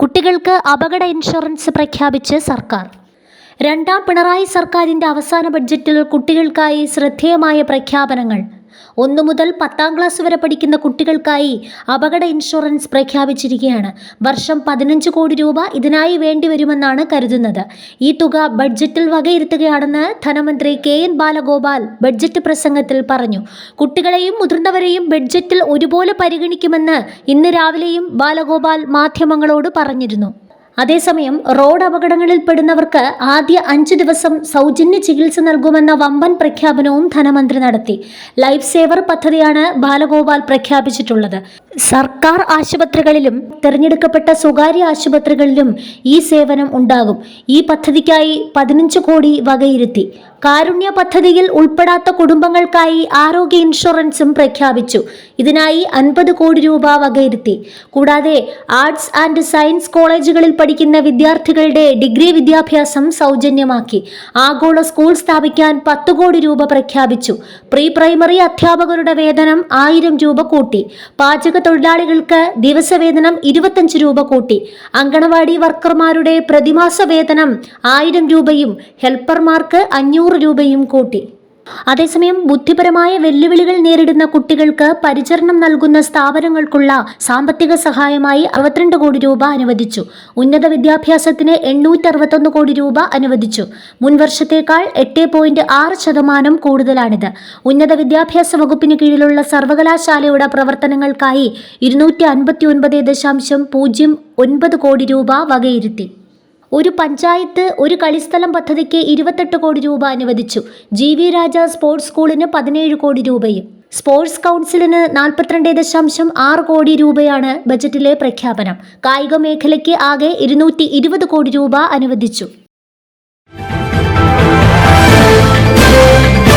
കുട്ടികൾക്ക് അപകട ഇൻഷുറൻസ് പ്രഖ്യാപിച്ച് സർക്കാർ. രണ്ടാം പിണറായി സർക്കാരിന്റെ അവസാന ബഡ്ജറ്റിൽ കുട്ടികൾക്കായി ശ്രദ്ധേയമായ പ്രഖ്യാപനങ്ങൾ ഒന്നു മുതൽ പത്താം ക്ലാസ് വരെ പഠിക്കുന്ന കുട്ടികൾക്കായി അപകട ഇൻഷുറൻസ് പ്രഖ്യാപിച്ചിരിക്കുകയാണ്. വർഷം പതിനഞ്ച് കോടി രൂപ ഇതിനായി വേണ്ടിവരുമെന്നാണ് കരുതുന്നത്. ഈ തുക ബഡ്ജറ്റിൽ വകയിരുത്തുകയാണെന്ന് ധനമന്ത്രി കെ എൻ ബാലഗോപാൽ ബഡ്ജറ്റ് പ്രസംഗത്തിൽ പറഞ്ഞു. കുട്ടികളെയും മുതിർന്നവരെയും ബഡ്ജറ്റിൽ ഒരുപോലെ പരിഗണിക്കുമെന്ന് ഇന്ന് രാവിലെയും ബാലഗോപാൽ മാധ്യമങ്ങളോട് പറഞ്ഞിരുന്നു. അതേസമയം റോഡ് അപകടങ്ങളിൽ പെടുന്നവർക്ക് ആദ്യ അഞ്ചു ദിവസം സൗജന്യ ചികിത്സ നൽകുമെന്ന വമ്പൻ പ്രഖ്യാപനവും ധനമന്ത്രി നടത്തി. ലൈഫ് സേവർ പദ്ധതിയാണ് ബാലഗോപാൽ പ്രഖ്യാപിച്ചിട്ടുള്ളത്. സർക്കാർ ആശുപത്രികളിലും തിരഞ്ഞെടുക്കപ്പെട്ട സ്വകാര്യ ആശുപത്രികളിലും ഈ സേവനം ഉണ്ടാകും. ഈ പദ്ധതിക്കായി പതിനഞ്ച് കോടി വകയിരുത്തി. കാരുണ്യ പദ്ധതിയിൽ ഉൾപ്പെടാത്ത കുടുംബങ്ങൾക്കായി ആരോഗ്യ ഇൻഷുറൻസും പ്രഖ്യാപിച്ചു. ഇതിനായി അൻപത് കോടി രൂപ വകയിരുത്തി. കൂടാതെ ആർട്സ് ആൻഡ് സയൻസ് കോളേജുകളിൽ പഠിക്കുന്ന വിദ്യാർത്ഥികളുടെ ഡിഗ്രി വിദ്യാഭ്യാസം സൗജന്യമാക്കി. ആഗോള സ്കൂൾ സ്ഥാപിക്കാൻ പത്ത് കോടി രൂപ പ്രഖ്യാപിച്ചു. പ്രീ പ്രൈമറി അധ്യാപകരുടെ വേതനം ആയിരം രൂപ കൂട്ടി. പാചക തൊഴിലാളികൾക്ക് ദിവസവേതനം ഇരുപത്തഞ്ച് രൂപ കൂട്ടി. അങ്കണവാടി വർക്കർമാരുടെ പ്രതിമാസ വേതനം ആയിരം രൂപയും ഹെൽപ്പർമാർക്ക് അഞ്ഞൂറ് രൂപയും കൂട്ടി. അതേസമയം ബുദ്ധിപരമായ വെല്ലുവിളികൾ നേരിടുന്ന കുട്ടികൾക്ക് പരിചരണം നൽകുന്ന സ്ഥാപനങ്ങൾക്കുള്ള സാമ്പത്തിക സഹായമായി അറുപത്തിരണ്ട് കോടി രൂപ അനുവദിച്ചു. ഉന്നത വിദ്യാഭ്യാസത്തിന് എണ്ണൂറ്റി അറുപത്തൊന്ന് കോടി രൂപ അനുവദിച്ചു. മുൻവർഷത്തേക്കാൾ എട്ട് പോയിന്റ് ആറ് ശതമാനം കൂടുതലാണിത്. ഉന്നത വിദ്യാഭ്യാസ വകുപ്പിന് കീഴിലുള്ള സർവകലാശാലയുടെ പ്രവർത്തനങ്ങൾക്കായി ഇരുന്നൂറ്റി അൻപത്തി ഒൻപത് ദശാംശം പൂജ്യം ഒൻപത് കോടി രൂപ വകയിരുത്തി. ഒരു പഞ്ചായത്ത് ഒരു കളിസ്ഥലം പദ്ധതിക്ക് ഇരുപത്തെട്ട് കോടി രൂപ അനുവദിച്ചു. ജി വി രാജ സ്പോർട്സ് സ്കൂളിന് പതിനേഴ് കോടി രൂപയും. സ്പോർട്സ് കൗൺസിലിന് നാൽപ്പത്തിരണ്ട് ദശാംശം ആറ് കോടി രൂപയാണ് ബജറ്റിലെ പ്രഖ്യാപനം. കായിക മേഖലയ്ക്ക് ആകെ ഇരുന്നൂറ്റി കോടി രൂപ അനുവദിച്ചു.